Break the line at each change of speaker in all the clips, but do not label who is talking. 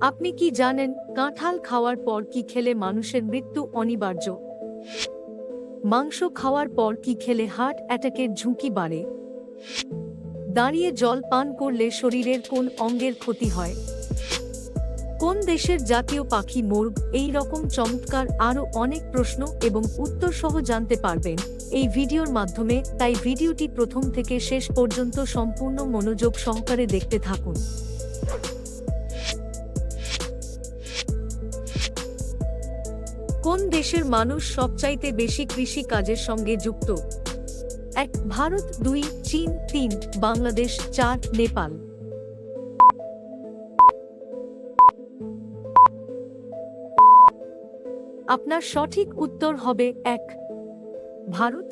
আপনি কি জানেন কাঁঠাল খাওয়ার পর কি খেলে মানুষের মৃত্যু অনিবার্য? মাংস খাওয়ার পর কি খেলে হার্ট অ্যাটাকের ঝুঁকি বাড়ে? দাঁড়িয়ে জল পান করলে শরীরের কোন অঙ্গের ক্ষতি হয়? কোন দেশের জাতীয় পাখি মোর্গ এই রকম চমৎকার আরও অনেক প্রশ্ন এবং উত্তর সহ জানতে পারবেন এই ভিডিওর মাধ্যমে। তাই ভিডিওটি প্রথম থেকে শেষ পর্যন্ত সম্পূর্ণ মনোযোগ সহকারে দেখতে থাকুন। কোন দেশের মানুষ সবচাইতে বেশি কৃষি কাজের সঙ্গে যুক্ত? এক, ভারত, দুই, চীন, তিন, বাংলাদেশ, চার, নেপাল। আপনার সঠিক উত্তর হবে এক, ভারত।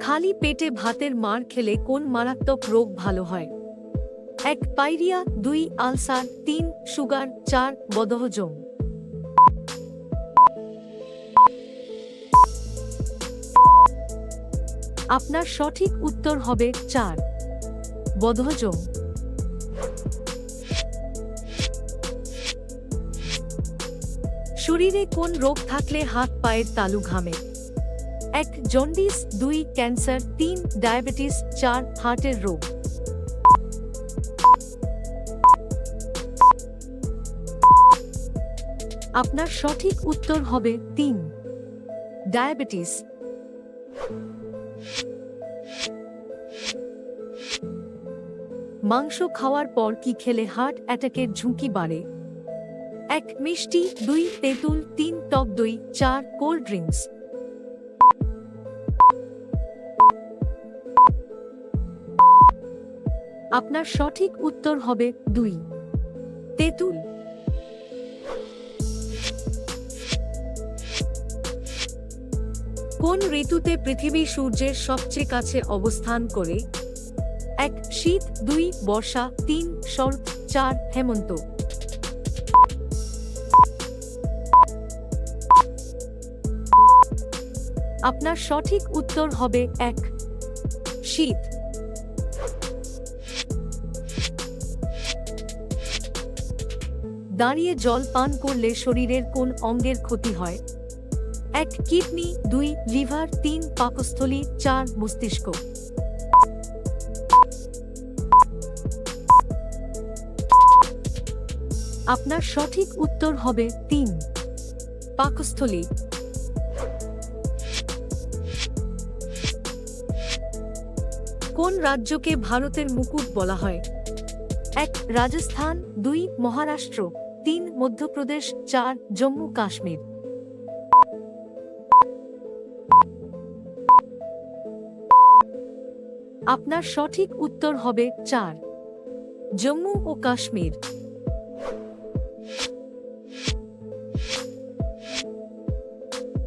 খালি পেটে ভাতের মার খেলে কোন মারাত্মক রোগ ভালো হয়? এক পাইরিয়া, দুই আলসার, তিন সুগার, চার বদহজম। আপনার সঠিক উত্তর হবে চার, বদহজম। শরীরে কোন রোগ থাকলে হাত পায়ের তালু ঘামে? এক জন্ডিস, দুই ক্যান্সার, তিন ডায়াবেটিস, চার হার্টের রোগ। আপনার সঠিক উত্তর হবে তিন। ডায়াবেটিস। মাংস খাওয়ার পর কি খেলে হার্ট অ্যাটাকের ঝুঁকি বাড়ে? এক, মিষ্টি, দুই, তেঁতুল, তিন, টক দই, চার, কোল্ড ড্রিঙ্কস। আপনার সঠিক উত্তর হবে দুই। তেঁতুল। কোন ঋতুতে পৃথিবী সূর্যের সবচেয়ে কাছে অবস্থান করে? এক, শীত, দুই, বর্ষা, তিন, শরৎ, চার, হেমন্ত। আপনার সঠিক উত্তর হবে এক, শীত। দাঁড়িয়ে জল পান করলে শরীরের কোন অঙ্গের ক্ষতি হয়? এক কিডনি, দুই লিভার, তিন পাকস্থলী, চার মস্তিষ্ক। আপনার সঠিক উত্তর হবে তিন। পাকস্থলী। কোন রাজ্যকে ভারতের মুকুট বলা হয়? এক, রাজস্থান, দুই, মহারাষ্ট্র, তিন, মধ্যপ্রদেশ, চার, জম্মু, কাশ্মীর। আপনার সঠিক উত্তর হবে চার। জম্মু ও কাশ্মীর।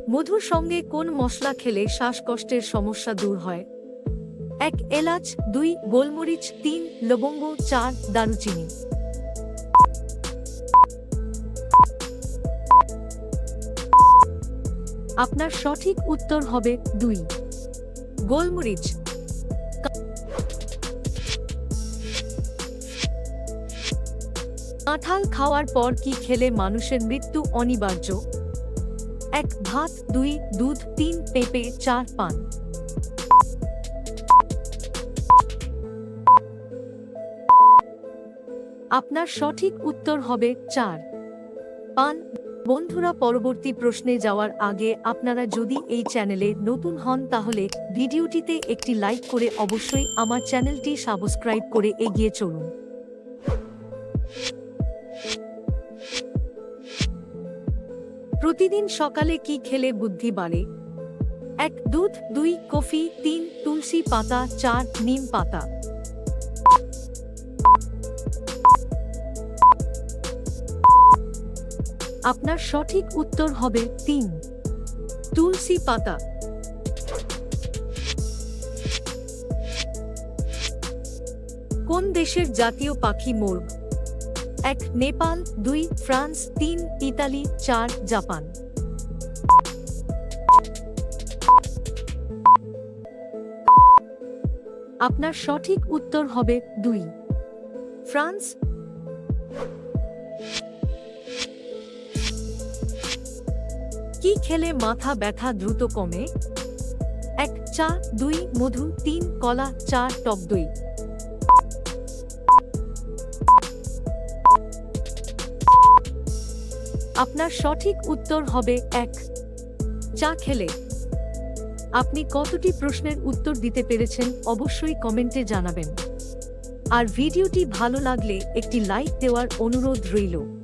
মধুর সঙ্গে কোন মশলা খেলে শ্বাসকষ্টের সমস্যা দূর হয়? এক এলাচ, দুই গোলমরিচ, তিন লবঙ্গ, চার দারুচিনি। আপনার সঠিক উত্তর হবে দুই। গোলমরিচ কাঁঠাল খাওয়ার পর কি খেলে মানুষের মৃত্যু অনিবার্য? এক, ভাত, দুই, দুধ, তিন, পেঁপে, চার, পান। আপনার সঠিক উত্তর হবে চার। পান। বন্ধুরা, পরবর্তী প্রশ্নে যাওয়ার আগে আপনারা যদি এই চ্যানেলে নতুন হন, তাহলে ভিডিওটিতে একটি লাইক করে অবশ্যই আমার চ্যানেলটি সাবস্ক্রাইব করে এগিয়ে চলুন। প্রতিদিন সকালে কি খেলে বুদ্ধি বাড়ে? এক, দুধ, দুই, কফি, তিন, তুলসী পাতা, চার, নিম পাতা। আপনার সঠিক উত্তর হবে তিন। তুলসী পাতা। কোন দেশের জাতীয় পাখি মোর্গ এক, নেপাল, দুই, ফ্রান্স, তিন, ইতালি, চার, জাপান। আপনার সঠিক উত্তর হবে দুই। ফ্রান্স। কি খেলে মাথা ব্যথা দ্রুত কমে? এক, চা, দুই, মধু, তিন, কলা, চার, টক দই। আপনার সঠিক উত্তর হবে এক। চা খেলে। আপনি কতটি প্রশ্নের উত্তর দিতে পেরেছেন অবশ্যই কমেন্টে জানাবেন। আর ভিডিওটি ভালো লাগলে একটি লাইক দেওয়ার অনুরোধ রইল।